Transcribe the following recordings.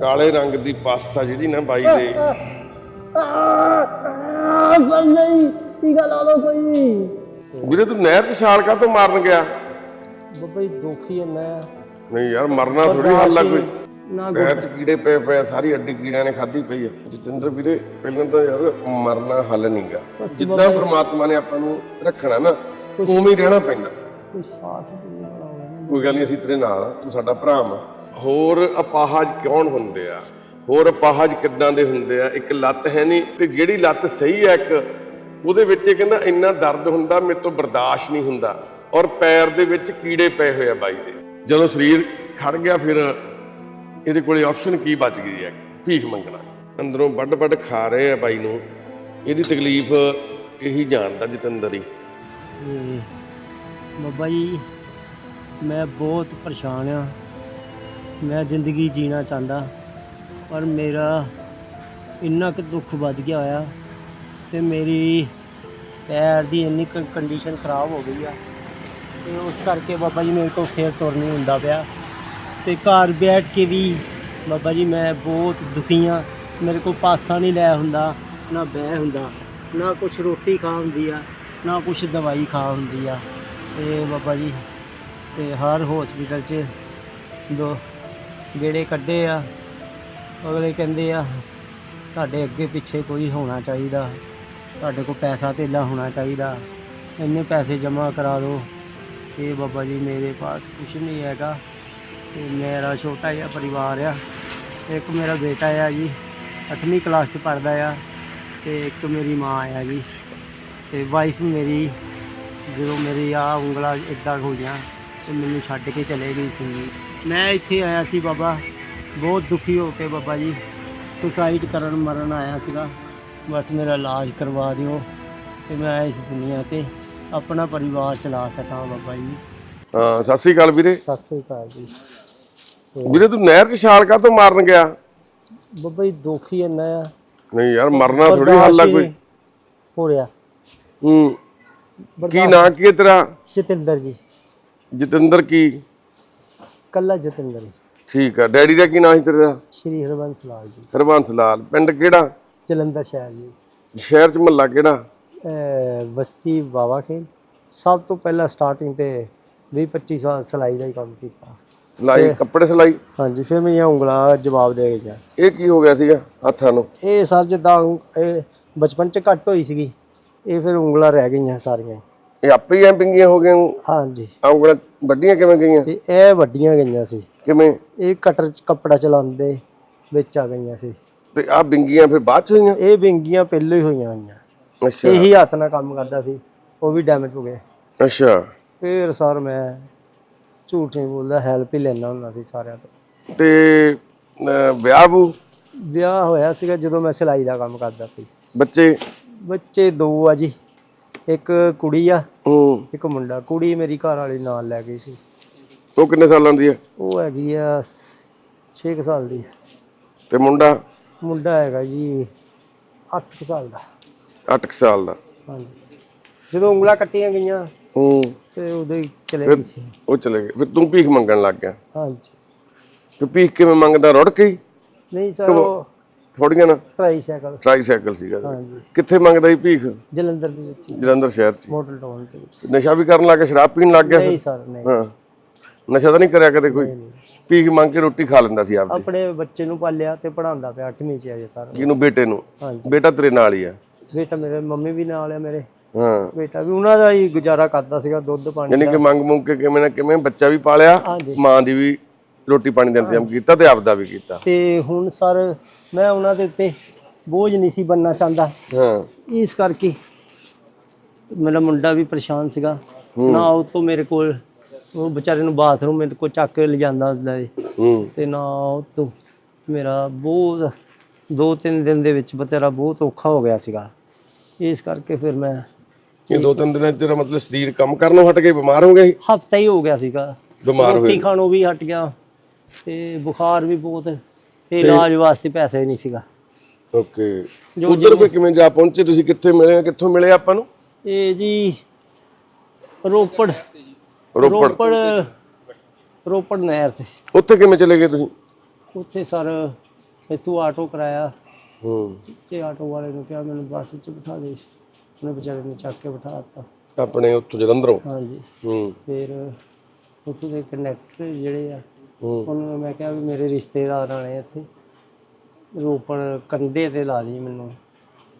ਕਾਲੇ ਰੰਗ ਦੀ ਪੱਸ ਆ ਜਿਹੜੀ ਨਾ ਬਾਈ ਦੇ। ਸਰ ਨਹੀਂ ਟੀਕਾ ਲਾ ਲਓ ਕੋਈ ਵੀਰੇ ਤੂੰ ਨਹਿਰ 'ਚ ਛਾਲ ਕਾ ਤੋਂ ਮਾਰਨ ਗਿਆ? ਬੱਬਾ ਜੀ ਦੁੱਖ ਇੰਨਾ ਹੈ ਨਹੀਂ ਯਾਰ ਮਰਨਾ ਥੋੜੀ ਹੱਲ ਆ ਕੋਈ। ਨਾ ਪੈਰ 'ਚ ਕੀੜੇ ਪਏ ਪਏ ਆ, ਸਾਰੀ ਅੱਡੀ ਕੀੜਿਆਂ ਨੇ ਖਾਧੀ ਪਈ ਆ। ਜਤਿੰਦਰ ਵੀਰੇ ਪਹਿਲਾਂ ਤਾਂ ਯਾਰ ਮਰਨਾ ਹੱਲ ਨਹੀਂਗਾ ਜਿੱਦਾਂ ਪ੍ਰਮਾਤਮਾ ਨੇ ਆਪਾਂ ਨੂੰ ਰੱਖਣਾ ਨਾ ਉਵੇਂ ਹੀ ਰਹਿਣਾ ਪੈਂਦਾ। ਕੋਈ ਸਾਥ ਨਹੀਂ ਬਣਾਉਂਦਾ ਕੋਈ ਗੱਲ ਨਹੀਂ ਅਸੀਂ ਤੇਰੇ ਨਾਲ ਆ ਤੂੰ ਸਾਡਾ ਭਰਾ ਆ ਹੋਰ ਅਪਾਹਜ ਕੌਣ ਹੁੰਦੇ ਆ? ਹੋਰ ਅਪਾਹਜ ਕਿੱਦਾਂ ਦੇ ਹੁੰਦੇ ਆ? ਇੱਕ ਲੱਤ ਹੈ ਨਹੀਂ ਤੇ ਜਿਹੜੀ ਲੱਤ ਸਹੀ ਹੈ ਇੱਕ ਉਹਦੇ ਵਿੱਚ ਇਹ ਕਹਿੰਦਾ ਇੰਨਾ ਦਰਦ ਹੁੰਦਾ ਮੇਰੇ ਤੋਂ ਬਰਦਾਸ਼ਤ ਨਹੀਂ ਹੁੰਦਾ। ਔਰ ਪੈਰ ਦੇ ਵਿੱਚ ਕੀੜੇ ਪਏ ਹੋਏ ਆ ਬਾਈ ਦੇ। ਜਦੋਂ ਸਰੀਰ ਖੜ ਗਿਆ ਫਿਰ ਇਹਦੇ ਕੋਲੇ ਆਪਸ਼ਨ ਕੀ ਬਚ ਗਈ ਹੈ ਭੀਖ ਮੰਗਣਾ। ਅੰਦਰੋਂ ਵੱਡ ਵੱਡ ਖਾ ਰਹੇ ਆ ਬਾਈ ਨੂੰ। ਇਹਦੀ ਤਕਲੀਫ ਇਹੀ ਜਾਣਦਾ ਜਤਿੰਦਰ ਹੀ। ਤੇ ਬੱਬਾ ਜੀ, ਮੈਂ ਬਹੁਤ ਪਰੇਸ਼ਾਨ ਆ। ਮੈਂ ਜ਼ਿੰਦਗੀ ਜੀਣਾ ਚਾਹੁੰਦਾ, ਪਰ ਮੇਰਾ ਇੰਨਾ ਕੁ ਦੁੱਖ ਵੱਧ ਗਿਆ ਹੋਇਆ ਤੇ ਮੇਰੀ ਪੈਰ ਦੀ ਇੰਨੀ ਕੰਡੀਸ਼ਨ ਖਰਾਬ ਹੋ ਗਈ ਆ ਤੇ ਉਸ ਕਰਕੇ ਬਾਬਾ ਜੀ ਮੇਰੇ ਕੋਲ ਫੇਰ ਤੁਰ ਨਹੀਂ ਹੁੰਦਾ ਪਿਆ। ਤੇ ਘਰ ਬੈਠ ਕੇ ਵੀ ਬਾਬਾ ਜੀ ਮੈਂ ਬਹੁਤ ਦੁਖੀ ਆ। ਮੇਰੇ ਕੋਲ ਪਾਸਾ ਨਹੀਂ ਲੈ ਹੁੰਦਾ, ਨਾ ਬਹਿ ਹੁੰਦਾ, ਨਾ ਕੁਛ ਰੋਟੀ ਖਾ ਹੁੰਦੀ ਆ। ਨਾ ਕੁਛ ਦਵਾਈ ਖਾ ਹੁੰਦੀ ਆ। ਤੇ ਬਾਬਾ ਜੀ, ਤੇ ਹਰ ਹਸਪੀਟਲ 'ਚ ਦੋ ਗੇੜੇ ਕੱਢੇ ਆ। ਅਗਲੇ ਕਹਿੰਦੇ ਆ, ਤੁਹਾਡੇ ਅੱਗੇ ਪਿੱਛੇ ਕੋਈ ਹੋਣਾ ਚਾਹੀਦਾ। ਤੁਹਾਡੇ ਕੋਲ ਪੈਸਾ ਧੇਲਾ ਹੋਣਾ ਚਾਹੀਦਾ। ਇੰਨੇ ਪੈਸੇ ਜਮ੍ਹਾਂ ਕਰਾ ਦਿਓ। ਤੇ ਬਾਬਾ ਜੀ ਮੇਰੇ ਪਾਸ ਕੁਛ ਨਹੀਂ ਹੈਗਾ। ਤੇ ਮੇਰਾ ਛੋਟਾ ਜਿਹਾ ਪਰਿਵਾਰ ਆ। ਇੱਕ ਮੇਰਾ ਬੇਟਾ ਆ ਜੀ। 8ਵੀਂ ਕਲਾਸ ਚ ਪੜਦਾ ਆ। ਤੇ ਇੱਕ ਮੇਰੀ ਮਾਂ ਆ ਜੀ। ਤੇ ਵਾਈਫ ਮੇਰੀ ਜਦੋਂ ਮੇਰੀ ਆ ਉਂਗਲਾਂ ਇਦਾਂ ਹੋਈਆਂ ਤੇ ਮੈਨੂੰ ਛੱਡ ਕੇ ਚਲੇ ਗਈ ਸੀ। ਮੈਂ ਇੱਥੇ ਆਇਆ ਸੀ ਬਾਬਾ ਬਹੁਤ ਦੁਖੀ ਹੋ ਕੇ ਬਾਬਾ ਜੀ ਸੁਸਾਈਡ ਕਰਨ ਮਰਨ ਆਇਆ ਸੀਗਾ। ਬਸ ਮੇਰਾ ਇਲਾਜ ਕਰਵਾ ਦਿਓ ਤੇ ਮੈਂ ਇਸ ਦੁਨੀਆ ਤੇ ਆਪਣਾ ਪਰਿਵਾਰ ਚਲਾ ਸਕਾਂ ਬਾਬਾ ਜੀ। ਹਾਂ ਸਤਿ ਸ੍ਰੀ ਅਕਾਲ ਵੀਰੇ। ਸਤਿ ਸ੍ਰੀ ਅਕਾਲ ਜੀ। ਵੀਰੇ ਤੂੰ ਨਹਿਰ 'ਚ ਛਾਲ ਕਾ ਤੋਂ ਮਾਰਨ ਗਿਆ? ਬਾਬਾ ਜੀ ਦੁੱਖ ਇੰਨਾ ਆ। ਨਹੀਂ ਯਾਰ ਮਰਨਾ ਥੋੜੀ ਹੱਲ ਆ ਕੋਈ। ਹੋ ਰਿਹਾ। ਹੂੰ। ਕੀ ਨਾਂ ਕੀ ਹੈ ਤੇਰਾ? ਜਤਿੰਦਰ ਜੀ। ਜਤਿੰਦਰ ਕੀ? ਕੱਲਾ ਜਤਿੰਦਰ। ਠੀਕ ਆ। ਡੈਡੀ ਦਾ ਕੀ ਨਾਂ ਸੀ ਤੇਰੇ? ਸ਼੍ਰੀ ਹਰਬੰਸ ਲਾਲ ਜੀ। ਹਰਬੰਸ ਲਾਲ। ਪਿੰਡ ਕਿਹੜਾ? ਜਲੰਧਰ ਸ਼ਹਿਰ ਜੀ। ਸ਼ਹਿਰ 'ਚ ਮਹੱਲਾ ਕਿਹੜਾ? ਬਸਤੀ ਬਾਵਾ ਖੇਲ ਸਭ ਤੋਂ ਪਹਿਲਾਂ ਸਟਾਰਟਿੰਗ ਤੇ 20 25 ਸਾਲ ਸਿਲਾਈ ਦਾ ਹੀ ਕੰਮ ਕੀਤਾ। ਸਿਲਾਈ ਕੱਪੜੇ ਸਿਲਾਈ? ਹਾਂਜੀ ਫਿਰ ਮੇਰੀਆਂ ਉਂਗਲਾਂ ਜਵਾਬ ਦੇ ਗਈਆਂ ਇਹ ਕੀ ਹੋ ਗਿਆ ਸੀਗਾ ਹੱਥਾਂ ਨੂੰ? ਇਹ ਸਰ ਜਿੱਦਾਂ ਇਹ ਬਚਪਨ ਚ ਘੱਟ ਹੋਈ ਸੀਗੀ। ਇਹ ਫਿਰ ਉਂਗਲਾਂ ਰਹਿ ਗਈਆਂ ਸਾਰੀਆਂ ਇਹ ਆਪੇ ਹੀ ਐ ਪਿੰਗੀਆਂ ਹੋ ਗਈਆਂ? ਹਾਂਜੀ। ਉਂਗਲਾਂ ਵੱਡੀਆਂ ਕਿਵੇਂ ਗਈਆਂ? ਤੇ ਇਹ ਵੱਡੀਆਂ ਗਈਆਂ ਸੀ। ਕਿਵੇਂ? ਇਹ ਕਟਰ ਚ ਕੱਪੜਾ ਚਲਾਉਂਦੇ ਵਿੱਚ ਆ ਗਈਆਂ ਸੀ। ਤੇ ਆ ਬਿੰਗੀਆਂ ਫਿਰ ਬਾਅਦ 'ਚ ਹੋਈਆਂ? ਇਹ ਵਿੰਗੀਆਂ ਪਹਿਲਾਂ ਹੀ ਹੋਈਆਂ ਹੋਈਆਂ। ਅੱਛਾ। ਇਹੀ ਹੱਥ ਨਾਲ ਕੰਮ ਕਰਦਾ ਸੀ। ਉਹ ਵੀ ਡੈਮੇਜ ਹੋ ਗਏ ਅੱਛਾ। ਫਿਰ ਸਰ ਮੈਂ ਝੂਠ ਨਹੀਂ ਬੋਲਦਾ ਹੈਲਪ ਹੀ ਲੈਣਾ ਹੁੰਦਾ ਸੀ ਸਾਰਿਆਂ ਤੋਂ। ਤੇ ਅਹ, ਵਿਆਹ ਵੂ ਵਿਆਹ ਹੋਇਆ ਸੀਗਾ ਜਦੋਂ ਮੈਂ ਸਿਲਾਈ ਦਾ ਕੰਮ ਕਰਦਾ ਸੀ। ਬੱਚੇ? ਬੱਚੇ ਦੋ ਆ ਜੀ। ਇੱਕ ਕੁੜੀ ਆ ਹੂੰ। ਇੱਕ ਮੁੰਡਾ। ਕੁੜੀ ਮੇਰੀ ਘਰ ਵਾਲੀ ਨਾਲ ਲੈ ਗਈ ਸੀ। ਉਹ ਕਿੰਨੇ ਸਾਲਾਂ ਦੀ ਹੈ ਉਹ ਹੈਗੀ ਆ 6 ਸਾਲ ਦੀ। ਤੇ ਮੁੰਡਾ? ਮੁੰਡਾ ਹੈਗਾ ਜੀ 8 ਸਾਲ ਦਾ। 8 ਸਾਲ ਦਾ। ਹਾਂਜੀ। ਜਦੋਂ ਉਂਗਲਾਂ ਕੱਟੀਆਂ ਗਈਆਂ ਹੂੰ। ਤੇ ਉਦੋਂ ਹੀ ਚਲੇ ਗਈ ਸੀ। ਉਹ ਚਲੇ ਗਏ। ਫਿਰ ਤੂੰ ਭੀਖ ਮੰਗਣ ਲੱਗ ਗਿਆ। ਹਾਂਜੀ। ਤੇ ਭੀਖ ਕਿਵੇਂ ਮੰਗਦਾ? ਰੁੜ ਕੇ ਨਹੀਂ ਸਰ ਉਹ ਥੋੜੀਆਂ ਨਾ? ਟ੍ਰਾਈਸਾਈਕਲ ਟ੍ਰਾਈਸਾਈਕਲ ਸੀਗਾ ਹਾਂਜੀ। ਕਿੱਥੇ ਮੰਗਦਾ ਸੀ ਭੀਖ? ਜਲੰਧਰ ਦੇ ਵਿੱਚ ਹੀ, ਜਲੰਧਰ ਸ਼ਹਿਰ 'ਚ ਮੋਟਰ ਟਾਊਨ ਦੇ ਵਿੱਚ। ਨਸ਼ਾ ਵੀ ਕਰਨ ਲੱਗ ਗਿਆ ਸ਼ਰਾਬ ਪੀਣ ਲੱਗ ਗਿਆ ਨਹੀਂ ਸਰ ਨਹੀਂ। ਹਾਂ। ਨਸ਼ਾ ਤਾਂ ਨਹੀਂ ਕਰਿਆ ਕਦੇ ਕੋਈ? ਭੀਖ ਮੰਗ ਕੇ ਰੋਟੀ ਖਾ ਲੈਂਦਾ ਸੀ ਆਪਦੀ। ਆਪਣੇ ਬੱਚੇ ਨੂੰ ਪਾਲਿਆ ਤੇ ਪੜਾਉਂਦਾ ਪਿਆ 8ਵੀਂ ਚ ਅਜੇ ਸਰ। ਕਿਹਨੂੰ ਬੇਟੇ ਨੂੰ? ਹਾਂਜੀ। ਬੇਟਾ ਤੇਰੇ ਨਾਲ ਹੀ ਆ? ਬੇਟਾ ਮੇਰੇ ਮੰਮੀ ਵੀ ਨਾਲ ਆ ਮੇਰੇ। ਹਾਂ। ਬੇਟਾ ਵੀ ਉਹਨਾਂ ਦਾ ਹੀ ਗੁਜ਼ਾਰਾ ਕਰਦਾ ਸੀਗਾ ਦੁੱਧ ਪਾਣੀ ਯਾਨੀ ਕਿ ਮੰਗ ਮੁੰਗ ਕੇ ਕਿਵੇਂ ਨਾ ਕਿਵੇਂ ਬੱਚਾ ਵੀ ਪਾਲਿਆ ਹਾਂਜੀ। ਮਾਂ ਦੀ ਵੀ ਰੋਟੀ ਪਾਣੀ ਦਾ ਇੰਤਜ਼ਾਮ ਕੀਤਾ ਤੇ ਆਪਦਾ ਵੀ ਕੀਤਾ। ਤੇ ਹੁਣ ਸਰ ਮੈਂ ਉਹਨਾਂ ਦੇ ਉੱਤੇ ਬੋਝ ਨਹੀਂ ਸੀ ਬੰਨਣਾ ਚਾਹੁੰਦਾ। ਹਾਂ। ਇਸ ਕਰਕੇ ਮੇਰਾ ਮੁੰਡਾ ਵੀ ਪਰੇਸ਼ਾਨ ਸੀਗਾ। ਨਾ ਉਹ ਤੋਂ ਮੇਰੇ ਕੋਲ ਉਹ ਵਿਚਾਰੇ ਨੂੰ ਬਾਥਰੂਮ ਮੇਰੇ ਕੋਲ ਚੱਕ ਕੇ ਲਿਜਾਂਦਾ ਹੁੰਦਾ ਹੂੰ। ਤੇ ਨਾ ਉਹ ਤੋਂ ਮੇਰਾ ਬਹੁਤ ਦੋ ਤਿੰਨ ਦਿਨ ਦੇ ਵਿੱਚ ਬਤੇਰਾ ਬਹੁਤ ਔਖਾ ਹੋ ਗਿਆ ਸੀਗਾ। ਇਸ ਕਰਕੇ ਫਿਰ ਮੈਂ ਇਹ ਦੋ ਤਿੰਨ ਦਿਨਾਂ ਤੇਰਾ ਮਤਲਬ ਸਰੀਰ ਕੰਮ ਕਰਨੋਂ ਹਟ ਕੇ ਬਿਮਾਰ ਹੋ ਗਿਆ ਸੀ? ਹਫਤਾ ਹੀ ਹੋ ਗਿਆ ਸੀਗਾ। ਬਿਮਾਰ ਹੋਏ। ਰੋਟੀ ਖਾਣੋਂ ਵੀ ਹਟ ਗਿਆ। ਤੇ ਬੁਖਾਰ ਵੀ ਬਹੁਤ ਤੇ ਇਲਾਜ ਵਾਸਤੇ ਪੈਸਾ ਹੀ ਨਹੀਂ ਸੀਗਾ। ਓਕੇ। ਉਧਰ ਫੇ ਕਿਵੇਂ ਜਾ ਪਹੁੰਚੇ? ਤੁਸੀਂ ਕਿੱਥੇ ਮਿਲੇ? ਕਿੱਥੋਂ ਮਿਲੇ ਆਪਾਂ ਨੂੰ? ਇਹ ਜੀ ਰੋਪੜ। ਰੋਪੜ। ਰੋਪੜ ਨਹਿਰ ਤੇ। ਉੱਥੇ ਕਿਵੇਂ ਚਲੇ ਗਏ ਤੁਸੀਂ? ਉੱਥੇ ਸਰ ਇੱਥੋਂ ਆਟੋ ਕਰਾਇਆ। ਹੂੰ। ਤੇ ਆਟੋ ਵਾਲੇ ਨੂੰ ਕਿਹਾ ਮੈਨੂੰ ਬੱਸ 'ਚ ਬਿਠਾ ਦੇ। ਉਹਨੇ ਵਿਚਾਰੇ ਨੇ ਚੱਕ ਕੇ ਬਿਠਾ ਦਿੱਤਾ। ਆਪਣੇ ਉੱਥੋਂ ਜਲੰਧਰੋਂ? ਹਾਂਜੀ। ਹੂੰ। ਫਿਰ ਉੱਥੋਂ ਦੇ ਕਨੈਕਟਰ ਜਿਹੜੇ ਆ ਉਹਨਾਂ ਮੈਂ ਕਿਹਾ ਵੀ ਮੇਰੇ ਰਿਸ਼ਤੇਦਾਰ ਆਣੇ ਇੱਥੇ। ਰੋਪੜ ਕੰਡੇ ਤੇ ਲਾ ਦੀ ਮੈਨੂੰ।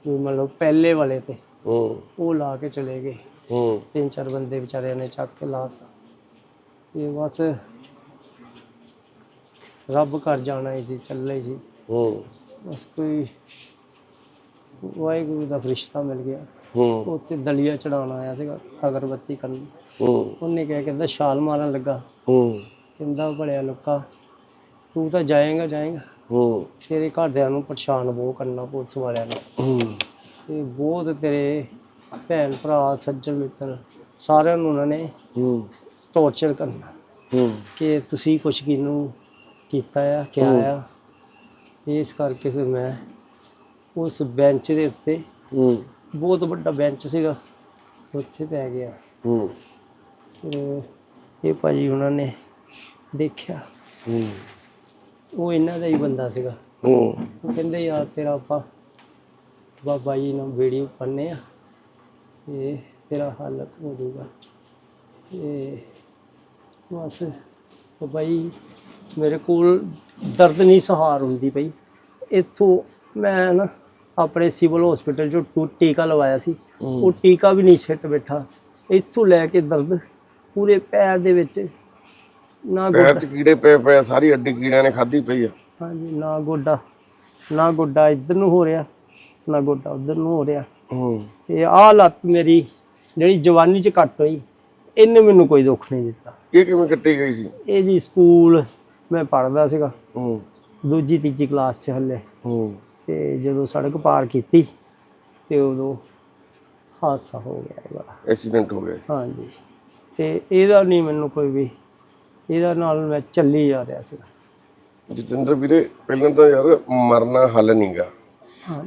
ਵੀ ਮਤਲਬ ਪਹਿਲੇ ਵਾਲੇ ਤੇ। ਹੂੰ। ਉਹ ਲਾ ਕੇ ਚਲੇ ਗਏ। ਹੂੰ। ਤਿੰਨ ਚਾਰ ਬੰਦੇ ਵਿਚਾਰਿਆਂ ਨੇ ਚੱਕ ਕੇ ਲਾਤਾ। ਤੇ ਬਸ ਰੱਬ ਘਰ ਜਾਣਾ ਹੀ ਸੀ ਚੱਲੇ ਸੀ। ਹੂੰ। ਬਸ ਕੋਈ ਵਾਹਿਗੁਰੂ ਦਾ ਫਰਿਸ਼ਤਾ ਮਿਲ ਗਿਆ। ਹੂੰ। ਉੱਥੇ ਦਲੀਆ ਚੜਾਉਣ ਆਇਆ ਸੀਗਾ ਅਗਰਬੱਤੀ ਕਰਨ। ਹੂੰ। ਉਹਨੇ ਕਿਹਾ ਕਹਿੰਦਾ ਛਾਲ ਮਾਰਨ ਲੱਗਾ। ਹੂੰ। ਕਹਿੰਦਾ ਭਲਿਆ ਲੁੱਕਾ ਤੂੰ ਤਾਂ ਜਾਏਗਾ ਜਾਏਗਾ। ਹੂੰ। ਤੇਰੇ ਘਰਦਿਆਂ ਨੂੰ ਪਰੇਸ਼ਾਨ ਬਹੁਤ ਕਰਨਾ ਪੁਲਿਸ ਵਾਲਿਆਂ ਨੇ। ਹੂੰ। ਤੇ ਬਹੁਤ ਤੇਰੇ ਭੈਣ ਭਰਾ ਸੱਜਣ ਮਿੱਤਰ ਸਾਰਿਆਂ ਨੂੰ ਉਹਨਾਂ ਨੇ ਹੂੰ। ਟੌਰਚਰ ਕਰਨਾ। ਹੂੰ। ਕਿ ਤੁਸੀਂ ਕੁਛ ਕਿਹਨੂੰ ਕੀਤਾ ਆ ਕਿਆ ਆ। ਇਸ ਕਰਕੇ ਫਿਰ ਮੈਂ ਉਸ ਬੈਂਚ ਦੇ ਉੱਤੇ ਹੂੰ। ਬਹੁਤ ਵੱਡਾ ਬੈਂਚ ਸੀਗਾ ਉੱਥੇ ਪੈ ਗਿਆ। ਹੂੰ। ਇਹ ਭਾਜੀ ਉਹਨਾਂ ਨੇ ਦੇਖਿਆ। ਹੂੰ। ਉਹ ਇਹਨਾਂ ਦਾ ਹੀ ਬੰਦਾ ਸੀਗਾ। ਹੂੰ। ਉਹ ਕਹਿੰਦੇ ਯਾਰ ਤੇਰਾ ਆਪਾਂ ਬਾਬਾ ਜੀ ਨਾਲ ਵੀਡੀਓ ਪਾਉਂਦੇ ਆ ਤੇ ਤੇਰਾ ਹੱਲ ਹੋ ਜਾਊਗਾ। ਤੇ ਬਸ ਬਾਬਾ ਜੀ ਮੇਰੇ ਕੋਲ ਦਰਦ ਨਹੀਂ ਸਹਾਰ ਹੁੰਦੀ ਪਈ। ਇੱਥੋਂ ਮੈਂ ਨਾ ਆਪਣੇ ਸਿਵਲ ਹਸਪੀਟਲ ਚੋਂ ਟੂ ਟੀਕਾ ਲਵਾਇਆ ਸੀ। ਉਹ ਟੀਕਾ ਵੀ ਨਹੀਂ ਛਿੱਟ ਬੈਠਾ। ਇੱਥੋਂ ਲੈ ਕੇ ਦਰਦ ਪੂਰੇ ਪੈਰ ਦੇ ਵਿੱਚ ਨਾ ਪੈਰ 'ਚ ਕੀੜੇ ਪਏ ਪਏ ਆ, ਸਾਰੀ ਅੱਡੀ ਕੀੜਿਆਂ ਨੇ ਖਾਧੀ ਪਈ ਆ। ਹਾਂਜੀ ਨਾ ਗੋਡਾ ਨਾ ਗੋਡਾ ਇੱਧਰ ਨੂੰ ਹੋ ਰਿਹਾ ਨਾ ਗੋਡਾ ਉੱਧਰ ਨੂੰ ਹੋ ਰਿਹਾ। ਹੂੰ। ਤੇ ਆਹ ਲੱਤ ਮੇਰੀ ਜਿਹੜੀ ਜਵਾਨੀ ਚ ਕੱਟ ਹੋਈ ਇਹਨੇ ਮੈਨੂੰ ਕੋਈ ਦੁੱਖ ਨਹੀਂ ਦਿੱਤਾ। ਇਹ ਕਿਵੇਂ ਕੱਟੀ ਗਈ ਸੀ? ਇਹ ਜੀ ਸਕੂਲ ਮੈਂ ਪੜ੍ਹਦਾ ਸੀਗਾ ਹੂੰ। ਦੂਜੀ ਤੀਜੀ ਕਲਾਸ ਚ ਹੱਲੇ। ਹੂੰ। ਤੇ ਜਦੋਂ ਸੜਕ ਪਾਰ ਕੀਤੀ ਤੇ ਉਦੋਂ ਹਾਦਸਾ ਹੋ ਗਿਆ ਇਹ ਵਾਲਾ ਐਕਸੀਡੈਂਟ ਹੋ ਗਿਆ। ਹਾਂਜੀ। ਤੇ ਇਹਦਾ ਨਹੀਂ ਮੈਨੂੰ ਕੋਈ ਵੀ ਇਹਦਾ ਨਾਲ ਮੈਂ ਚੱਲੀ ਜਾ ਰਿਹਾ ਸੀਗਾ ਜਤਿੰਦਰ ਵੀਰੇ ਪਹਿਲਾਂ ਤਾਂ ਯਾਰ ਮਰਨਾ ਹੱਲ ਨਹੀਂਗਾ।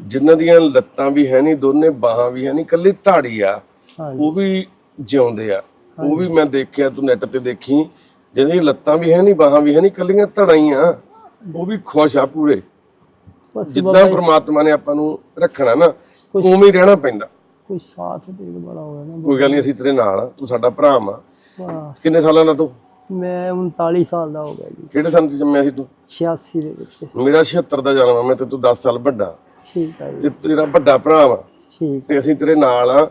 ਜਿਨ੍ਹਾਂ ਦੀਆਂ ਲੱਤਾਂ ਵੀ ਹੈ ਨਹੀਂ ਦੋਨੇ ਬਾਹਾਂ ਵੀ ਹੈ ਨਹੀਂ ਕੱਲੀ ਧਾੜੀ ਆ ਉਹ ਵੀ ਜਿਉਂਦੇ ਆ। ਉਹ ਵੀ ਮੈਂ ਦੇਖਿਆ ਤੂੰ ਨੈਟ ਤੇ ਦੇਖੀ ਜਿਹਦੀਆਂ ਲੱਤਾਂ ਵੀ ਹੈ ਨਹੀਂ ਬਾਹਾਂ ਵੀ ਹੈ ਨਹੀਂ ਕੱਲੀਆਂ ਧੜਾਈਆਂ ਉਹ ਵੀ ਖੁਸ਼ ਆ ਪੂਰੇ। ਜਿੱਦਾਂ ਪ੍ਰਮਾਤਮਾ ਨੇ ਆਪਾਂ ਨੂੰ ਰੱਖਣਾ ਨਾ ਉਵੇਂ ਹੀ ਰਹਿਣਾ ਪੈਂਦਾ। ਕੋਈ ਸਾਥ ਦੇ ਬੜਾ ਹੋਇਆ ਨਾ। ਕੋਈ ਗੱਲ ਨਹੀਂ ਅਸੀਂ ਤੇਰੇ ਨਾਲ ਆ ਤੂੰ ਸਾਡਾ ਭਰਾ ਆ ਕਿੰਨੇ ਸਾਲਾਂ ਦਾ ਤੂੰ? ਮੈਂ 39 ਸਾਲ ਦਾ ਹੋ ਗਿਆ ਜੀ। ਕਿਹੜੇ ਸੰਨ ਚ ਜੰਮਿਆ ਸੀ ਤੂੰ? 86 ਦੇ ਵਿੱਚ। ਮੇਰਾ 76 ਦਾ ਜਨਮ ਆ ਮੈਂ ਤੇ ਤੂੰ 10 ਸਾਲ ਵੱਡਾ। ਠੀਕ ਹੈ ਜੀ। ਤੇ ਤੇਰਾ ਵੱਡਾ ਭਰਾ ਵਾ। ਠੀਕ। ਤੇ ਅਸੀਂ ਤੇਰੇ ਨਾਲ ਆ।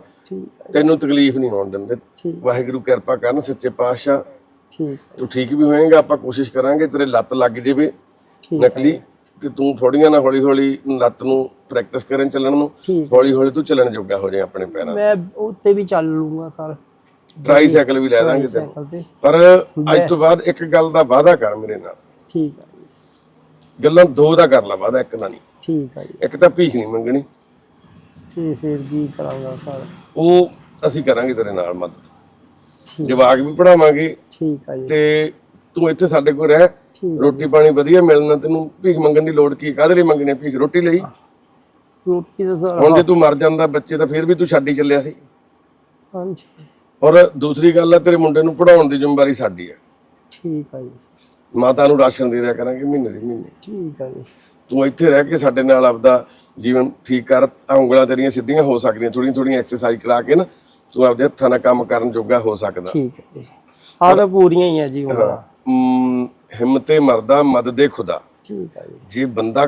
ਤੈਨੂੰ ਤਕਲੀਫ ਨਹੀਂ ਹੋਣ ਦਿੰਦੇ। ਵਾਹਿਗੁਰੂ ਕਿਰਪਾ ਕਰਨ ਸੱਚੇ ਪਾਤਸ਼ਾਹ। ਠੀਕ। ਤੂੰ ਠੀਕ ਵੀ ਹੋਏਗਾ ਆਪਾਂ ਕੋਸ਼ਿਸ਼ ਕਰਾਂਗੇ ਤੇਰੇ ਲੱਤ ਲੱਗ ਜਾਵੇ ਨਕਲੀ। ਤੇ ਤੂੰ ਥੋੜੀਆਂ ਨਾ ਹੌਲੀ ਹੌਲੀ ਲੱਤ ਨੂੰ ਪ੍ਰੈਕਟਿਸ ਕਰਨ ਚੱਲਣ ਨੂੰ। ਹੌਲੀ ਹੌਲੀ ਤੂੰ ਚੱਲਣ ਜੋਗਾ ਹੋ ਜਾਏ ਆਪਣੇ ਪੈਰਾਂ ਮੈਂ ਉੱਤੇ ਵੀ ਚੱਲ ਲੂੰਗਾ ਸਰ। ਟ੍ਰਾਈਸਾਈਕਲ ਵੀ ਲੈ ਦਾਂਗੇ ਤੈਨੂੰ। ਸਾਈਕਲ ਤੇ। ਪਰ ਅੱਜ ਤੋਂ ਬਾਅਦ ਇੱਕ ਗੱਲ ਦਾ ਵਾਅਦਾ ਕਰ ਮੇਰੇ ਨਾਲ। ਠੀਕ ਹੈ ਜੀ। ਗੱਲਾਂ ਦੋ ਦਾ ਕਰ ਲਾ ਵਾਅਦਾ ਇੱਕ ਦਾ ਨਹੀਂ। ਠੀਕ ਹੈ ਜੀ। ਇੱਕ ਤਾਂ ਭੀਖ ਨਹੀਂ ਮੰਗਣੀ। ਤੇ ਫਿਰ ਕੀ ਕਰਾਂਗਾ ਸਰ? ਉਹ ਅਸੀਂ ਕਰਾਂਗੇ ਤੇਰੇ ਨਾਲ ਮਦਦ। ਠੀਕ। ਜਵਾਕ ਵੀ ਪੜਾਵਾਂਗੇ ਠੀਕ ਹੈ ਜੀ। ਤੇ ਤੂੰ ਇੱਥੇ ਸਾਡੇ ਕੋਲ ਰਹਿ। ਠੀਕ ਰੋਟੀ ਪਾਣੀ ਵਧੀਆ ਮਿਲਣਾ ਤੈਨੂੰ ਭੀਖ ਮੰਗਣ ਦੀ ਲੋੜ ਕੀ? ਕਾਹਦੇ ਲਈ ਮੰਗਣੀ ਆ ਭੀਖ? ਰੋਟੀ ਲਈ। ਰੋਟੀ ਦਾ ਸਰ ਹੁਣ ਜੇ ਤੂੰ ਮਰ ਜਾਂਦਾ ਬੱਚੇ ਤਾਂ ਫਿਰ ਵੀ ਤੂੰ ਛੱਡ ਹੀ ਚੱਲਿਆ ਸੀ। ਹਾਂਜੀ। ਔਰ ਦੂਸਰੀ ਗੱਲ ਹੈ ਤੇਰੇ ਮੁੰਡੇ ਨੂੰ ਪੜਾਉਣ ਦੀ ਜ਼ਿੰਮੇਵਾਰੀ ਸਾਡੀ ਹੈ। ਠੀਕ ਹੈ ਜੀ। ਮਾਤਾ ਨੂੰ ਰਾਸ਼ਨ ਦੇ ਦਿਆ ਕਰਾਂਗੇ ਮਹੀਨੇ ਦੀ ਮਹੀਨੇ। ਠੀਕ ਹੈ ਜੀ। ਤੂੰ ਇੱਥੇ ਰਹਿ ਕੇ ਸਾਡੇ ਨਾਲ ਆਪਦਾ ਜੀਵਨ ਠੀਕ ਕਰ ਆਹ ਉਂਗਲਾਂ ਤੇਰੀਆਂ ਸਿੱਧੀਆਂ ਹੋ ਸਕਦੀਆਂ ਥੋੜੀਆਂ ਥੋੜੀਆਂ ਐਕਸਰਸਾਈਜ਼ ਕਰਾ ਕੇ ਨਾ ਤੂੰ ਆਪਦੇ ਹੱਥਾਂ ਨਾਲ ਕੰਮ ਕਰਨ ਜੋਗਾ ਹੋ ਸਕਦਾ। ਠੀਕ ਹੈ ਜੀ। ਆਹ ਤਾਂ ਪੂਰੀਆਂ ਹੀ ਆ ਜੀ ਅਮ, ਹਿੰਮਤੇ ਮਰਦਾ ਮਦਦੇ ਖੁਦਾ। ਠੀਕ ਹੈ ਜੀ। ਜੇ ਬੰਦਾ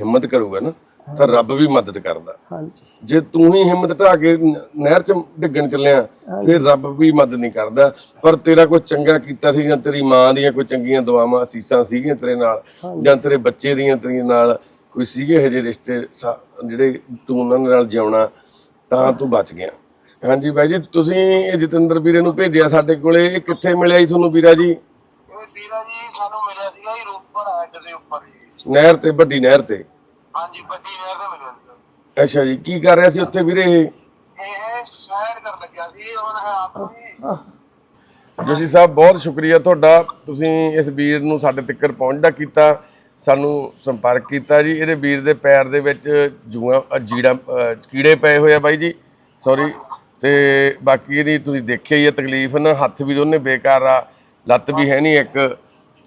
ਹਿੰਮਤ ਕਰੂਗਾ ਨਾ ਤਾਂ ਰੱਬ ਵੀ ਮਦਦ ਕਰਦਾ। ਹਾਂਜੀ। ਜੇ ਤੂੰ ਹੀ ਹਿੰਮਤ ਢਾ ਕੇ ਨਹਿਰ ਚ ਡਿੱਗਣ ਚੱਲਿਆ ਫਿਰ ਰੱਬ ਵੀ ਮਦਦ ਨਹੀਂ ਕਰਦਾ। ਪਰ ਤੇਰਾ ਕੋਈ ਚੰਗਾ ਕੀਤਾ ਸੀ ਜਾਂ ਤੇਰੀ ਮਾਂ ਦੀਆਂ ਕੋਈ ਚੰਗੀਆਂ ਦੁਆਵਾਂ ਅਸੀਸਾਂ ਸੀਗੀਆਂ ਤੇਰੇ ਨਾਲ ਜਾਂ ਤੇਰੇ ਬੱਚੇ ਦੀਆਂ ਤੇਰੇ ਨਾਲ ਕੋਈ ਸੀਗੇ ਹਜੇ ਰਿਸ਼ਤੇ ਜਿਹੜੇ ਤੂੰ ਉਹਨਾਂ ਨਾਲ ਜਿਉਣਾ ਤਾਂ ਤੂੰ ਬਚ ਗਿਆ। ਹਾਂਜੀ ਬਾਈ ਜੀ ਤੁਸੀਂ ਇਹ ਜਤਿੰਦਰ ਵੀਰੇ ਨੂੰ ਭੇਜਿਆ ਸਾਡੇ ਕੋਲੇ ਇਹ ਕਿੱਥੇ ਮਿਲਿਆ ਜੀ ਤੁਹਾਨੂੰ ਵੀਰਾ ਜੀ? ਇਹ ਵੀਰਾ ਜੀ ਸਾਨੂੰ ਮਿਲਿਆ ਸੀਗਾ ਜੀ ਰੋਪੜ ਆਇਆ ਕਿਸੇ ਉੱਪਰ ਜੀ। ਨਹਿਰ ਤੇ ਵੱਡੀ ਨਹਿਰ ਤੇ। ਹਾਂਜੀ ਵੱਡੀ ਨਹਿਰ ਤੇ ਮਿਲਿਆ ਸੀਗਾ ਅੱਛਾ ਜੀ ਕੀ ਕਰ ਰਿਹਾ ਸੀ ਉੱਥੇ ਵੀਰੇ ਇਹ? ਇਹ ਸੁਸਾਇਡ ਕਰਨ ਲੱਗਿਆ ਸੀ ਹੁਣ ਹੈ ਆਪ ਵੀ। ਜੋਸ਼ੀ ਸਾਹਿਬ ਬਹੁਤ ਸ਼ੁਕਰੀਆ ਤੁਹਾਡਾ। ਤੁਸੀਂ ਇਸ ਵੀਰ ਨੂੰ ਸਾਡੇ ਤੱਕ ਪਹੁੰਚਦਾ ਕੀਤਾ ਸਾਨੂੰ ਸੰਪਰਕ ਕੀਤਾ ਜੀ। ਇਹਦੇ ਵੀਰ ਦੇ ਪੈਰ ਦੇ ਵਿੱਚ ਜੂਆਂ ਅ, ਜੀੜਾ ਅ, ਕੀੜੇ ਪਏ ਹੋਏ ਆ ਬਾਈ ਜੀ। ਸੌਰੀ ਤੇ ਬਾਕੀ ਇਹਦੀ ਤੁਸੀਂ ਦੇਖਿਆ ਹੀ ਹੈ ਤਕਲੀਫ ਨਾ ਹੱਥ ਵੀ ਦੋਨੇ ਬੇਕਾਰ ਆ ਲੱਤ ਵੀ ਹੈ ਨਹੀਂ ਇੱਕ।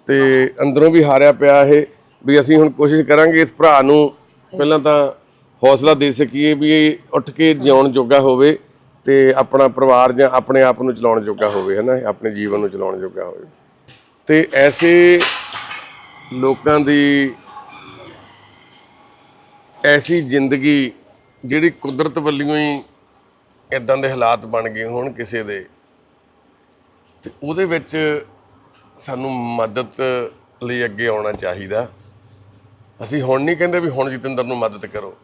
ਤੇ ਅੰਦਰੋਂ ਵੀ ਹਾਰਿਆ ਪਿਆ ਇਹ ਵੀ ਅਸੀਂ ਹੁਣ ਕੋਸ਼ਿਸ਼ ਕਰਾਂਗੇ ਇਸ ਭਰਾ ਨੂੰ ਪਹਿਲਾਂ ਤਾਂ ਹੌਸਲਾ ਦੇ ਸਕੀਏ ਵੀ ਇਹ ਉੱਠ ਕੇ ਜਿਉਣ ਜੋਗਾ ਹੋਵੇ ਤੇ ਆਪਣਾ ਪਰਿਵਾਰ ਜਾਂ ਆਪਣੇ ਆਪ ਨੂੰ ਚਲਾਉਣ ਜੋਗਾ ਹੋਵੇ, ਹੈ ਨਾ? ਆਪਣੇ ਜੀਵਨ ਨੂੰ ਚਲਾਉਣ ਜੋਗਾ ਹੋਵੇ। ਤੇ ਐਸੇ ਲੋਕਾਂ ਦੀ ਐਸੀ ਜ਼ਿੰਦਗੀ ਜਿਹੜੀ ਕੁਦਰਤ ਵੱਲੋਂ ਹੀ ਇਦਾਂ ਦੇ ਹਾਲਾਤ ਬਣ ਗਏ ਹੋਣ ਕਿਸੇ ਦੇ, ਤੇ ਉਹਦੇ ਵਿੱਚ ਸਾਨੂੰ ਮਦਦ ਲਈ ਅੱਗੇ ਆਉਣਾ ਚਾਹੀਦਾ। ਅਸੀਂ ਹੁਣ ਨਹੀਂ ਕਹਿੰਦੇ ਵੀ ਹੁਣ ਜਤਿੰਦਰ ਨੂੰ ਮਦਦ ਕਰੋ।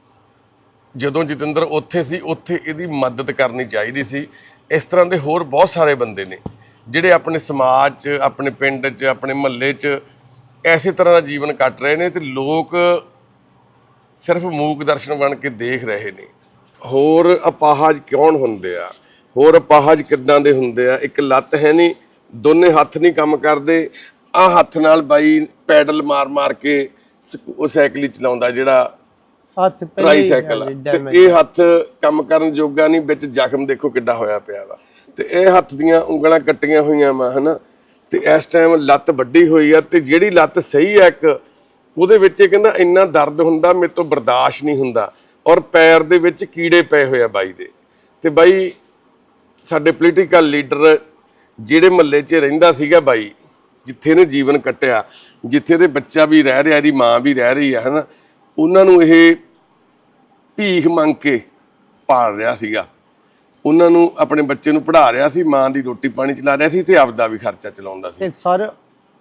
ਜਦੋਂ ਜਤਿੰਦਰ ਉੱਥੇ ਸੀ, ਉੱਥੇ ਇਹਦੀ ਮਦਦ ਕਰਨੀ ਚਾਹੀਦੀ ਸੀ। ਇਸ ਤਰ੍ਹਾਂ ਦੇ ਹੋਰ ਬਹੁਤ ਸਾਰੇ ਬੰਦੇ ਨੇ, ਜਿਹੜੇ ਆਪਣੇ ਸਮਾਜ 'ਚ, ਆਪਣੇ ਪਿੰਡ 'ਚ, ਆਪਣੇ ਮਹੱਲੇ 'ਚ ਐਸੇ ਤਰ੍ਹਾਂ ਦਾ ਜੀਵਨ ਕੱਟ ਰਹੇ ਨੇ ਤੇ ਲੋਕ ਸਿਰਫ ਮੂਕ ਦਰਸ਼ਨ ਬਣ ਕੇ ਦੇਖ ਰਹੇ ਨੇ। ਹੋਰ ਅਪਾਹਜ ਕੌਣ ਹੁੰਦੇ ਆ? ਹੋਰ ਅਪਾਹਜ ਕਿੱਦਾਂ ਦੇ ਹੁੰਦੇ ਆ? ਇੱਕ ਲੱਤ ਹੈ ਨਹੀਂ, ਦੋਨੇ ਹੱਥ ਨਹੀਂ ਕੰਮ ਕਰਦੇ। ਆ ਹੱਥ ਨਾਲ ਬਾਈ ਪੈਡਲ ਮਾਰ ਮਾਰ ਕੇ ਉਹ ਸਾਈਕਲ ਹੀ ਚਲਾਉਂਦਾ ਜਿਹੜਾ ਹੱਥ ਪਹਿਲੇ ਟ੍ਰਾਈਸਾਈਕਲ ਤੇ ਇਹ ਹੱਥ ਕੰਮ ਕਰਨ ਜੋਗਾ ਨਹੀਂ ਵਿੱਚ ਜ਼ਖਮ ਦੇਖੋ ਕਿੱਡਾ ਹੋਇਆ ਪਿਆ ਵਾ। ਤੇ ਇਹ ਹੱਥ ਦੀਆਂ ਉਂਗਲਾਂ ਕੱਟੀਆਂ ਹੋਈਆਂ ਵਾ ਹਨਾ। ਤੇ ਇਸ ਟਾਈਮ ਲੱਤ ਵੱਡੀ ਹੋਈ ਆ ਤੇ ਜਿਹੜੀ ਲੱਤ ਸਹੀ ਆ ਇੱਕ ਉਹਦੇ ਵਿੱਚ ਇਹ ਕਹਿੰਦਾ ਇੰਨਾ ਦਰਦ ਹੁੰਦਾ ਮੇਰੇ ਤੋਂ ਬਰਦਾਸ਼ਤ ਨਹੀਂ ਹੁੰਦਾ। ਔਰ ਪੈਰ ਦੇ ਵਿੱਚ ਕੀੜੇ ਪਏ ਹੋਏ ਆ ਬਾਈ ਦੇ। ਤੇ ਬਾਈ ਸਾਡੇ ਪੋਲੀਟੀਕਲ ਲੀਡਰ ਜਿਹੜੇ ਮਹੱਲੇ 'ਚ ਰਹਿੰਦਾ ਸੀਗਾ ਬਾਈ ਜਿੱਥੇ ਨੇ ਜੀਵਨ ਕੱਟਿਆ ਜਿੱਥੇ ਦੇ ਬੱਚਾ ਵੀ ਰਹਿ ਰਿਹਾ ਇਹਦੀ ਮਾਂ ਵੀ ਰਹਿ ਰਹੀ ਆ ਹਨਾ ਉਹਨਾਂ ਨੂੰ ਇਹ ਭੀਖ ਮੰਗ ਕੇ ਪਾਲ ਰਿਹਾ ਸੀਗਾ। ਉਹਨਾਂ ਨੂੰ ਆਪਣੇ ਬੱਚੇ ਨੂੰ ਪੜ੍ਹਾ ਰਿਹਾ ਸੀ ਮਾਂ ਦੀ ਰੋਟੀ ਪਾਣੀ ਚਲਾ ਰਿਹਾ ਸੀ ਤੇ ਆਪਦਾ ਵੀ ਖਰਚਾ ਚਲਾਉਂਦਾ ਸੀ। ਤੇ ਸਰ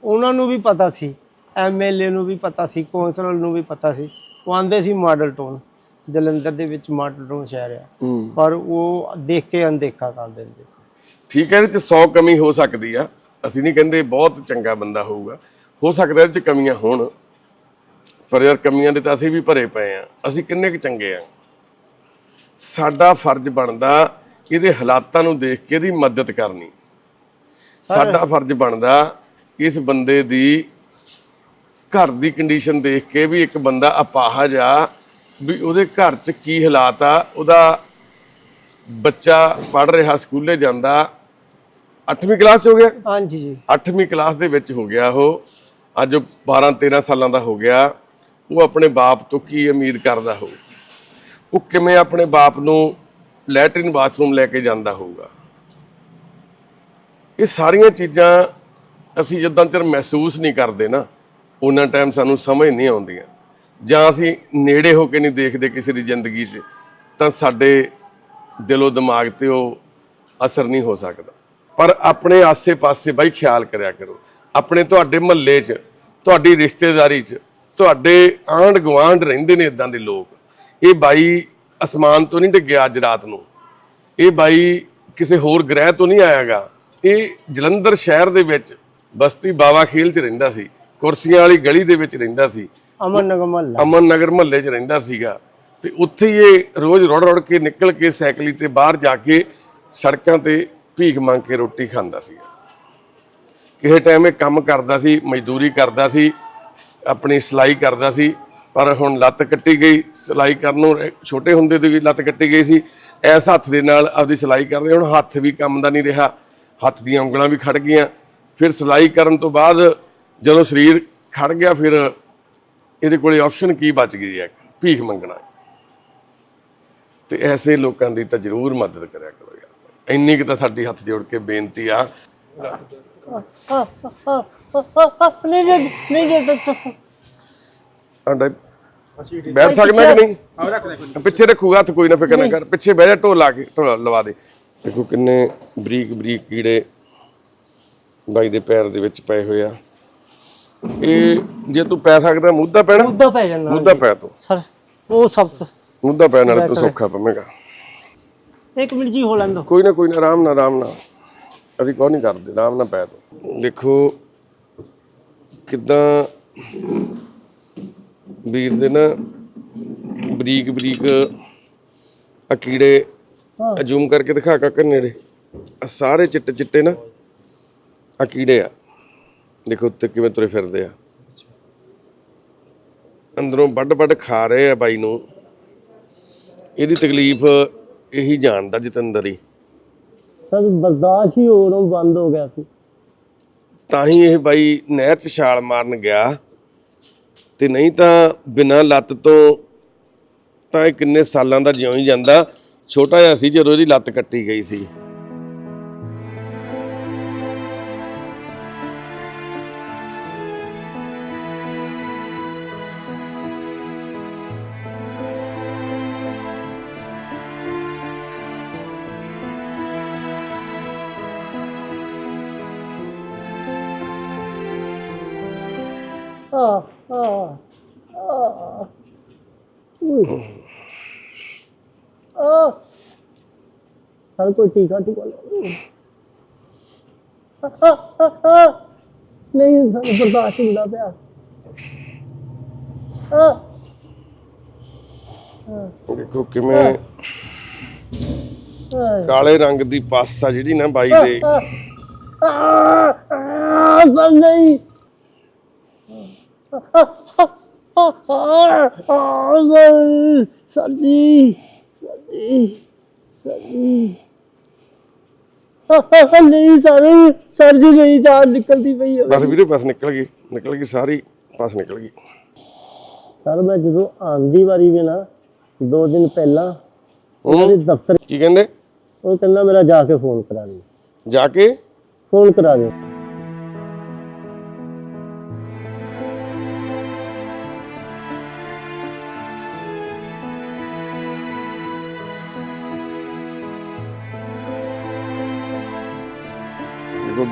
ਉਹਨਾਂ ਨੂੰ ਵੀ ਪਤਾ ਸੀ ਐਮਐਲਏ ਨੂੰ ਵੀ ਪਤਾ ਸੀ ਕੌਂਸਲਰ ਨੂੰ ਵੀ ਪਤਾ ਸੀ ਉਹ ਆਂਦੇ ਸੀ ਮਾਡਲ ਟਾਊਨ ਜਲੰਧਰ ਦੇ ਵਿੱਚ ਮਾਡਲ ਟਾਊਨ ਸ਼ਹਿਰ ਆ। ਹੂੰ। ਪਰ ਉਹ ਦੇਖ ਕੇ ਅਣਦੇਖਾ ਕਰ ਦਿੰਦੇ ਠੀਕ ਹੈ ਇਹਦੇ ਚ 100 ਕਮੀ ਹੋ ਸਕਦੀ ਆ ਅਸੀਂ ਨਹੀਂ ਕਹਿੰਦੇ ਬਹੁਤ ਚੰਗਾ ਬੰਦਾ ਹੋਊਗਾ ਹੋ ਸਕਦਾ ਇਹਦੇ ਚ ਕਮੀਆਂ ਹੋਣ ਪਰ ਯਾਰ ਕਮੀਆਂ ਦੇ ਤਾਂ ਅਸੀਂ ਵੀ ਭਰੇ ਪਏ ਆ। ਅਸੀਂ ਕਿੰਨੇ ਕੁ ਚੰਗੇ ਆ। ਸਾਡਾ ਫਰਜ਼ ਬਣਦਾ ਇਹਦੇ ਹਾਲਾਤਾਂ ਨੂੰ ਦੇਖ ਕੇ ਇਹਦੀ ਮਦਦ ਕਰਨੀ। ਸਾਡਾ ਫਰਜ਼ ਬਣਦਾ ਇਸ ਬੰਦੇ ਦੀ ਘਰ ਦੀ ਕੰਡੀਸ਼ਨ ਦੇਖ ਕੇ ਵੀ ਇੱਕ ਬੰਦਾ ਅਪਾਹਜ ਆ ਵੀ ਉਹਦੇ ਘਰ 'ਚ ਕੀ ਹਾਲਾਤ ਆ ਉਹਦਾ ਬੱਚਾ ਪੜ ਰਿਹਾ ਸਕੂਲੇ ਜਾਂਦਾ 8ਵੀਂ ਕਲਾਸ 'ਚ ਹੋ ਗਿਆ? ਹਾਂਜੀ ਜੀ। 8ਵੀਂ ਕਲਾਸ ਦੇ ਵਿੱਚ ਹੋ ਗਿਆ ਉਹ। ਅੱਜ ਉਹ 12 13 ਸਾਲਾਂ ਦਾ ਹੋ ਗਿਆ, ਉਹ ਆਪਣੇ ਬਾਪ ਤੋਂ ਕੀ ਉਮੀਦ ਕਰਦਾ ਹੋਊ? ਉਹ ਕਿਵੇਂ ਆਪਣੇ ਬਾਪ ਨੂੰ ਲੈਟਰਨ ਬਾਥਰੂਮ ਲੈ ਕੇ ਜਾਂਦਾ ਹੋਊਗਾ? ਇਹ ਸਾਰੀਆਂ ਚੀਜ਼ਾਂ ਅਸੀਂ ਜਦੋਂ ਚਿਰ ਮਹਿਸੂਸ ਨਹੀਂ ਕਰਦੇ ਨਾ, ਉਹਨਾਂ ਟਾਈਮ ਸਾਨੂੰ ਸਮਝ ਨਹੀਂ ਆਉਂਦੀਆਂ। ਜਾਂ ਅਸੀਂ ਨੇੜੇ ਹੋ ਕੇ ਨਹੀਂ ਦੇਖਦੇ ਕਿਸੇ ਦੀ ਜ਼ਿੰਦਗੀ 'ਚ, ਤਾਂ ਸਾਡੇ ਦਿਲੋਂ ਦਿਮਾਗ ਤੇ ਉਹ ਅਸਰ ਨਹੀਂ ਹੋ ਸਕਦਾ। ਪਰ ਆਪਣੇ ਆਸੇ-ਪਾਸੇ ਬਾਈ ਖਿਆਲ ਕਰਿਆ ਕਰੋ। ਆਪਣੇ ਤੁਹਾਡੇ ਮਹੱਲੇ 'ਚ ਤੁਹਾਡੀ ਰਿਸ਼ਤੇਦਾਰੀ 'ਚ ਤੁਹਾਡੇ ਆਂਢ ਗੁਆਂਢ ਰਹਿੰਦੇ ਨੇ ਇਦਾਂ ਦੇ ਲੋਕ। ਇਹ ਬਾਈ ਅਸਮਾਨ ਤੋਂ ਨਹੀਂ ਡਿੱਗਿਆ ਅੱਜ ਰਾਤ ਨੂੰ। ਇਹ ਬਾਈ ਕਿਸੇ ਹੋਰ ਗ੍ਰਹਿ ਤੋਂ ਨਹੀਂ ਆਇਆਗਾ। ਇਹ ਜਲੰਧਰ ਸ਼ਹਿਰ ਦੇ ਵਿੱਚ ਬਸਤੀ ਬਾਵਾ ਖੇਲ 'ਚ ਰਹਿੰਦਾ ਸੀ ਕੁਰਸੀਆਂ ਵਾਲੀ ਗਲੀ ਦੇ ਵਿੱਚ ਰਹਿੰਦਾ ਸੀ। ਅਮਨ ਨਗਰ ਮਹੱਲਾ। ਅਮਨ ਨਗਰ ਮਹੱਲੇ 'ਚ ਰਹਿੰਦਾ ਸੀਗਾ। ਤੇ ਉੱਥੇ ਹੀ ਇਹ ਰੋਜ਼ ਰੋੜ ਰੋੜ ਕੇ ਨਿਕਲ ਕੇ ਸਾਈਕਲੀ ਤੇ ਬਾਹਰ ਜਾ ਕੇ ਸੜਕਾਂ ਤੇ ਭੀਖ ਮੰਗ ਕੇ ਰੋਟੀ ਖਾਂਦਾ ਸੀਗਾ। ਕਿਸੇ ਟਾਈਮ ਇਹ ਕੰਮ ਕਰਦਾ ਸੀ, ਮਜ਼ਦੂਰੀ ਕਰਦਾ ਸੀ, ਆਪਣੀ ਸਿਲਾਈ ਕਰਦਾ ਸੀ, ਪਰ ਹੁਣ ਲੱਤ ਕੱਟੀ ਗਈ, ਸਿਲਾਈ ਕਰਨ ਨੂੰ ਛੋਟੇ ਹੁੰਦੇ ਤੋਂ ਵੀ ਲੱਤ ਕੱਟੀ ਗਈ ਸੀ ਐਸ ਹੱਥ ਦੇ ਨਾਲ ਆਪਦੀ ਸਿਲਾਈ ਕਰਦੇ ਹੁਣ ਹੱਥ ਵੀ ਕੰਮ ਦਾ ਨਹੀਂ ਰਿਹਾ, ਹੱਥ ਦੀਆਂ ਉਂਗਲਾਂ ਵੀ ਖੜ ਗਈਆਂ, ਫਿਰ ਸਿਲਾਈ ਕਰਨ ਤੋਂ ਬਾਅਦ ਜਦੋਂ ਸਰੀਰ ਖੜ ਗਿਆ, ਫਿਰ ਇਹਦੇ ਕੋਲੇ ਆਪਸ਼ਨ ਕੀ ਬਚ ਗਈ ਹੈ? ਭੀਖ ਮੰਗਣਾ। ਤੇ ਐਸੇ ਲੋਕਾਂ ਦੀ ਤਾਂ ਜ਼ਰੂਰ ਮਦਦ ਕਰਿਆ ਕਰੋ ਯਾਰ। ਇੰਨੀ ਕਿ ਤਾਂ ਸਾਡੀ ਹੱਥ ਜੋੜ ਕੇ ਬੇਨਤੀ ਆ। ਨਹੀਂ ਜੀ ਨਹੀਂ ਜੀ ਤੁਸੀਂ ਸਾਡਾ ਬੈਠ ਸਕਦਾ ਕਿ ਨਹੀਂ? ਪਿੱਛੇ ਰੱਖੂਗਾ ਹੱਥ ਕੋਈ ਨਾ ਫਿਕਰ ਨਾ ਕਰ। ਪਿੱਛੇ ਬਹਿ ਜਾ ਢੋਲ ਲਾ ਕੇ ਢੋਲ ਲਵਾ ਦੇ। ਦੇਖੋ ਕਿੰਨੇ ਬਰੀਕ ਬਰੀਕ ਕੀੜੇ ਬਾਈ ਦੇ ਪੈਰ ਦੇ ਵਿੱਚ ਪਏ ਹੋਏ ਆ। ਇਹ ਜੇ ਤੂੰ ਪੈ ਸਕਦਾ ਮੁੱਦਾ ਪੈਣਾ? ਮੁੱਦਾ ਪੈ ਜਾਣਾ ਮੁੱਦਾ ਪੈ ਤੂੰ। ਸਰ ਉਹ ਸਭ ਤੋਂ ਮੁੱਦਾ ਪੈਣ ਨਾਲ ਤੂੰ ਸੌਖਾ ਪਵੇਂਗਾ। ਇੱਕ ਮਿੰਟ ਜੀ ਹੋ ਲੈਂਦੋ ਕੋਈ ਨਾ ਕੋਈ ਨਾ ਆਰਾਮ ਨਾਲ ਆਰਾਮ ਨਾਲ। ਅਸੀਂ ਕੋਈ ਨਹੀਂ ਕਰਦੇ ਆਰਾਮ ਨਾਲ ਪੈ ਤੂੰ ਦੇਖੋ ਕਿਦਾਂ ਵੀਰ ਦੇ ਨਾ ਬਰੀਕ ਬਰੀਕ ਆ ਕੀੜੇ ਆ ਜ਼ੂਮ ਕਰਕੇ ਦਿਖਾ ਕਾਕਰ ਨੇੜੇ ਆ ਸਾਰੇ ਚਿੱਟੇ ਚਿੱਟੇ ਨਾ ਆ ਕੀੜੇ ਆ। ਦੇਖੋ ਉੱਤੇ ਕਿਵੇਂ ਤੁਰੇ ਫਿਰਦੇ ਆ। ਅੰਦਰੋਂ ਵੱਡ ਵੱਡ ਖਾ ਰਹੇ ਆ ਬਾਈ ਨੂੰ। ਇਹਦੀ ਤਕਲੀਫ ਇਹੀ ਜਾਣਦਾ ਜਤਿੰਦਰ ਹੀ। ਸਰ ਬਰਦਾਸ਼ਤ ਹੀ ਹੋਰੋਂ ਬੰਦ ਹੋ ਗਿਆ ਸੀ। ਤਾਂ ਹੀ ਇਹ ਬਾਈ ਨਹਿਰ 'ਚ ਛਾਲ ਮਾਰਨ ਗਿਆ। ਤੇ ਨਹੀਂ ਤਾਂ ਬਿਨਾਂ ਲੱਤ ਤੋਂ ਤਾਂ ਇਹ ਕਿੰਨੇ ਸਾਲਾਂ ਦਾ ਜਿਉਂ ਹੀ ਜਾਂਦਾ। ਛੋਟਾ ਜਿਹਾ ਸੀ ਜਦੋਂ ਇਹਦੀ ਲੱਤ ਕੱਟੀ ਗਈ ਸੀ। ਸਰ ਕੋਈ ਟੀਕਾ ਟੀਕਾ ਆ। ਨਹੀਂ ਸਰ ਬਰਦਾਸ਼ਤ ਹੁੰਦਾ ਪਿਆ ਦੇਖੋ ਕਿਵੇਂ ਕਾਲੇ ਰੰਗ ਦੀ ਪੱਸ ਆ ਜਿਹੜੀ ਨਾ ਬਾਈ ਦੇ। ਸਰ ਨਹੀਂ। ਸਰ ਜੀ ਸਰ ਜੀ ਸਰ ਜੀ ਆ, ਆ, ਨਹੀਂ ਸਰ ਸਰ ਜੀ ਨਹੀਂ ਜਾਨ ਨਿਕਲਦੀ ਪਈ ਹੈ ਬਸ ਵੀਰੇ ਬਸ ਨਿਕਲ ਗਈ ਨਿਕਲ ਗਈ ਸਾਰੀ ਪੱਸ ਨਿਕਲ ਗਈ। ਸਰ ਮੈਂ ਜਦੋਂ ਆਂਦੀ ਵਾਰੀ ਵੀ ਨਾ ਦੋ ਦਿਨ ਪਹਿਲਾਂ ਉਹਨਾਂ ਦੇ ਦਫ਼ਤਰ ਕੀ ਕਹਿੰਦੇ? ਉਹ ਕਹਿੰਦਾ ਮੇਰਾ ਜਾ ਕੇ ਫੋਨ ਕਰਾ ਦੇ। ਜਾ ਕੇ? ਫੋਨ ਕਰਾ ਦੇ।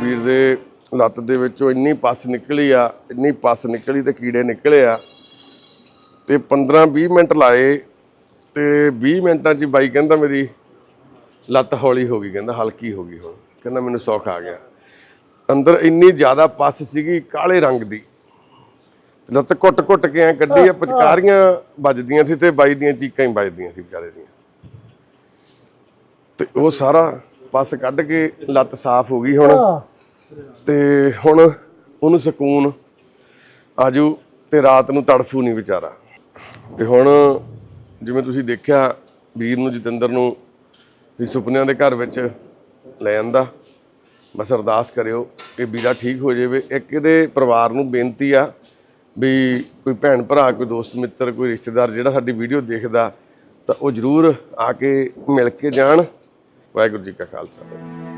ਵੀਰ ਦੇ ਲੱਤ ਦੇ ਵਿੱਚੋਂ ਇੰਨੀ ਪਸ ਨਿਕਲੀ ਆ, ਇੰਨੀ ਪੱਸ ਨਿਕਲੀ ਤੇ ਕੀੜੇ ਨਿਕਲੇ ਆ। ਤੇ 15 20 ਮਿੰਟ ਲਾਏ ਤੇ 20 ਮਿੰਟਾਂ 'ਚ ਬਾਈ ਕਹਿੰਦਾ ਮੇਰੀ ਲੱਤ ਹੌਲੀ ਹੋ ਗਈ, ਕਹਿੰਦਾ ਹਲਕੀ ਹੋ ਗਈ ਹੁਣ। ਕਹਿੰਦਾ ਮੈਨੂੰ ਸੌਖ ਆ ਗਿਆ। ਅੰਦਰ ਇੰਨੀ ਜ਼ਿਆਦਾ ਪੱਸ ਸੀਗੀ ਕਾਲੇ ਰੰਗ ਦੀ। ਲੱਤ ਕੁੱਟ-ਕੁੱਟ ਕੇ ਐ ਕੱਢੀ ਆ, ਪਚਕਾਰੀਆਂ ਵੱਜਦੀਆਂ ਸੀ ਤੇ ਬਾਈ ਦੀਆਂ ਚੀਕਾਂ ਹੀ ਵੱਜਦੀਆਂ ਸੀ ਵਿਚਾਰੇ ਦੀਆਂ। ਤੇ ਉਹ ਸਾਰਾ ਪਸ ਕੱਢ ਕੇ ਲੱਤ ਸਾਫ਼ ਹੋ ਗਈ ਹੁਣ। ਤੇ ਹੁਣ ਉਹਨੂੰ ਸਕੂਨ ਆਜੂ ਤੇ ਰਾਤ ਨੂੰ ਤੜਫੂ ਨਹੀਂ ਵਿਚਾਰਾ। ਤੇ ਹੁਣ ਜਿਵੇਂ ਤੁਸੀਂ ਦੇਖਿਆ, ਵੀਰ ਨੂੰ ਜਤਿੰਦਰ ਨੂੰ ਵੀ ਸੁਪਨਿਆਂ ਦੇ ਘਰ ਵਿੱਚ ਲੈ ਜਾਂਦਾ ਬਸ ਅਰਦਾਸ ਕਰਿਓ ਕਿ ਵੀਰਾ ਠੀਕ ਹੋ ਜਾਵੇ। ਇੱਕ ਇਹਦੇ ਪਰਿਵਾਰ ਨੂੰ ਬੇਨਤੀ ਆ ਵੀ ਕੋਈ ਭੈਣ ਭਰਾ, ਕੋਈ ਦੋਸਤ ਮਿੱਤਰ, ਕੋਈ ਰਿਸ਼ਤੇਦਾਰ ਜਿਹੜਾ ਸਾਡੀ ਵੀਡੀਓ ਦੇਖਦਾ, ਤਾਂ ਉਹ ਜਰੂਰ ਆ ਕੇ ਮਿਲ ਕੇ ਜਾਣ। ਵਾਹਿਗੁਰੂ ਜੀ ਕਾ ਖਾਲਸਾ।